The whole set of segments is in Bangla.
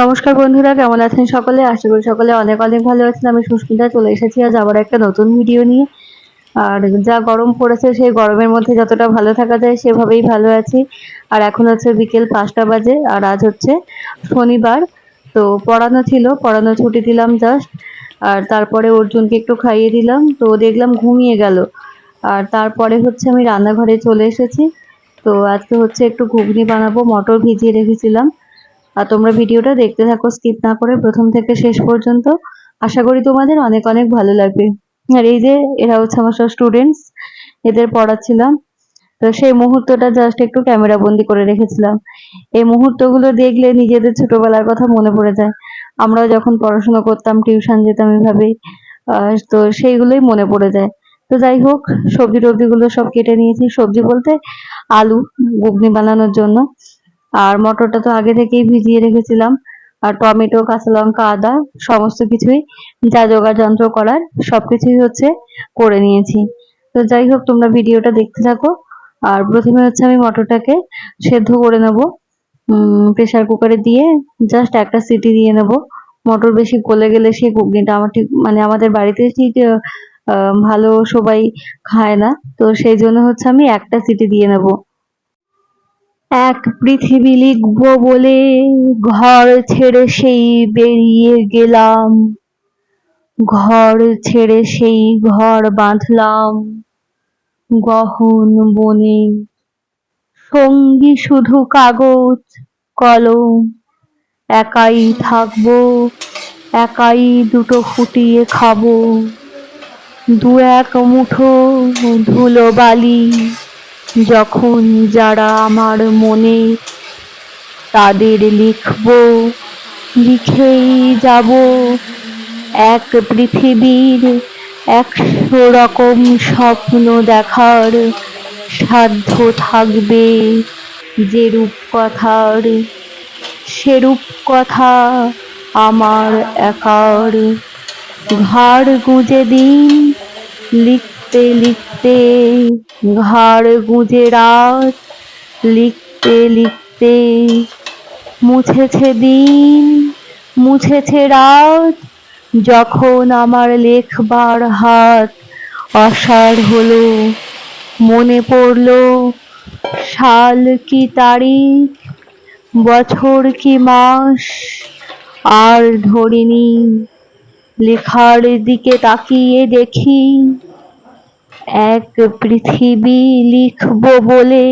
নমস্কার বন্ধুরা, কেমন আছেন সকলে? আশা করি সকলে অনেক অনেক ভালো আছেন। আমি সুস্মিতা, চলে এসেছি আজ আবার একটা নতুন ভিডিও নিয়ে। আর যা গরম পড়েছে, সেই গরমের মধ্যে যতটা ভালো থাকা যায়, সেভাবেই ভালো আছি। আর এখন হচ্ছে বিকেল পাঁচটা বাজে, আর আজ হচ্ছে শনিবার। তো পড়ানো ছিল, পড়ানো ছুটি দিলাম জাস্ট আর তারপরে অর্জুনকে একটু খাইয়ে দিলাম, তো দেখলাম ঘুমিয়ে গেল। আর তারপরে হচ্ছে আমি রান্নাঘরে চলে এসেছি। তো আজকে হচ্ছে একটু ঘুগনি বানাবো, মটর ভিজিয়ে রেখেছিলাম। আর তোমরা ভিডিওটা দেখতে থাকো স্কিপ না করে প্রথম থেকে শেষ পর্যন্ত। আশা করি তোমাদের অনেক অনেক ভালো লাগবে। আর এই যে, এরা হচ্ছে আমার সব স্টুডেন্টস এদের পড়াচ্ছিলাম। তো সেই মুহূর্তটা জাস্ট একটু ক্যামেরা বন্দি করে রেখেছিলাম। এই মুহূর্তগুলো দেখলে নিজেদের ছোটবেলার কথা মনে পড়ে যায়। আমরাও যখন পড়াশোনা করতাম টিউশন যেতাম এভাবেই তো সেইগুলোই মনে পড়ে যায়। তো যাই হোক সবজি টবজিগুলো সব কেটে নিয়েছি। সবজি বলতে আলু, ঘুগনি বানানোর জন্য। আর মটরটা তো আগে থেকেই ভিজিয়ে রেখেছিলাম। আর টমেটো, কাঁচা লঙ্কা, আদা সমস্ত কিছুই যা জোগাড় যন্ত্র করার সবকিছুই হচ্ছে করে নিয়েছি। তো যাই হোক, তোমরা ভিডিওটা দেখতে থাকো। আর প্রথমে হচ্ছে আমি মটরটাকে সেদ্ধ করে নেব। প্রেসার কুকারে দিয়ে জাস্ট একটা সিটি দিয়ে নেব। মটর বেশি গলে গেলে সেই ঘুগনিটা আমার ঠিক মানে আমাদের বাড়িতে ঠিক ভালো সবাই খায় না। তো সেই জন্য হচ্ছে আমি একটা সিটি দিয়ে নেব। এক পৃথিবী লিখব বলে ঘর ছেড়ে সেই বেরিয়ে গেলাম। ঘর ছেড়ে সেই ঘর বাঁধলাম গহন বনে। সঙ্গী শুধু কাগজ, কলম, একাই থাকব, একাই দুটো ফুটিয়ে খাব। দু এক মুঠো ধুলো বালি যখন যারা আমার মনে তাদের লিখব, লিখেই যাব। এক পৃথিবীর একশো রকম স্বপ্ন দেখার সাধ্য থাকবে যে রূপ কথার সেরূপ কথা আমার একার। ঘাড় গুঁজে দিন লিখতে লিখতে, ঘাড় গুঁজে রাত। লিখতে লিখতে, মুছেছে দিন, মুছেছে রাত। যখন আমার লেখবার হাত অসাড় হলো, মনে পড়ল, সাল কি তারিখ, বছর কি মাস, আর ধরিনি। লেখার দিকে তাকিয়ে দেখি এক পৃথিবী লিখব বলে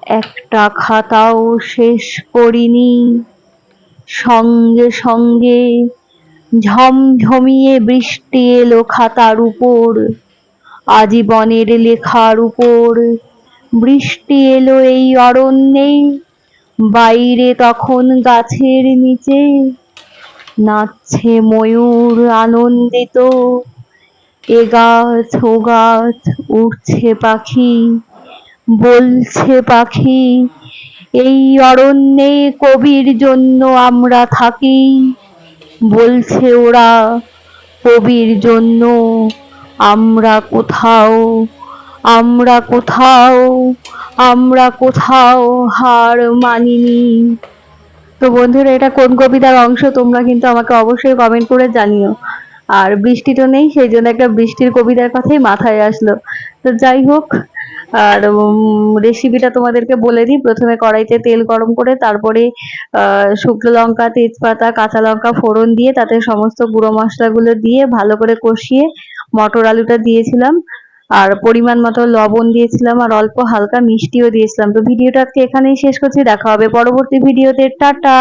একটা খাতাও শেষ করিনি। সঙ্গে সঙ্গে ঝমঝমিয়ে বৃষ্টি এলো খাতার উপর, আজীবনের লেখার উপর। বৃষ্টি এলো এই অরণ্যে, বাইরে তখন গাছের নিচে, নাচছে ময়ূর আনন্দিত। এ গাছ, ও গাছ উঠছে পাখি, বলছে পাখি, এই অরণ্যে কবির জন্য আমরা থাকি, বলছে ওরা, কবির জন্য আমরা কোথাও আমরা কোথাও আমরা কোথাও হার মানিনি। তো বন্ধুরা, এটা কোন কবিতার অংশ তোমরা কিন্তু আমাকে অবশ্যই কমেন্ট করে জানিও। আর বৃষ্টি তো নেই, সেই জন্য একটা বৃষ্টির কবিতার কথাই মাথায় আসলো। তো যাই হোক, আর রেসিপিটা তোমাদেরকে বলে দিই। প্রথমে কড়াইতে তেল গরম করে, তারপরে শুকনো লঙ্কা, তেজপাতা, কাঁচা লঙ্কা ফোড়ন দিয়ে, তাতে সমস্ত গুঁড়ো মশলাগুলো দিয়ে ভালো করে কষিয়ে মটর আলুটা দিয়েছিলাম। আর পরিমাণ মতো লবণ দিয়েছিলাম আর অল্প হালকা মিষ্টিও দিয়েছিলাম। তো ভিডিওটা আজকে এখানেই শেষ করছি। দেখা হবে পরবর্তী ভিডিওতে। টাটা!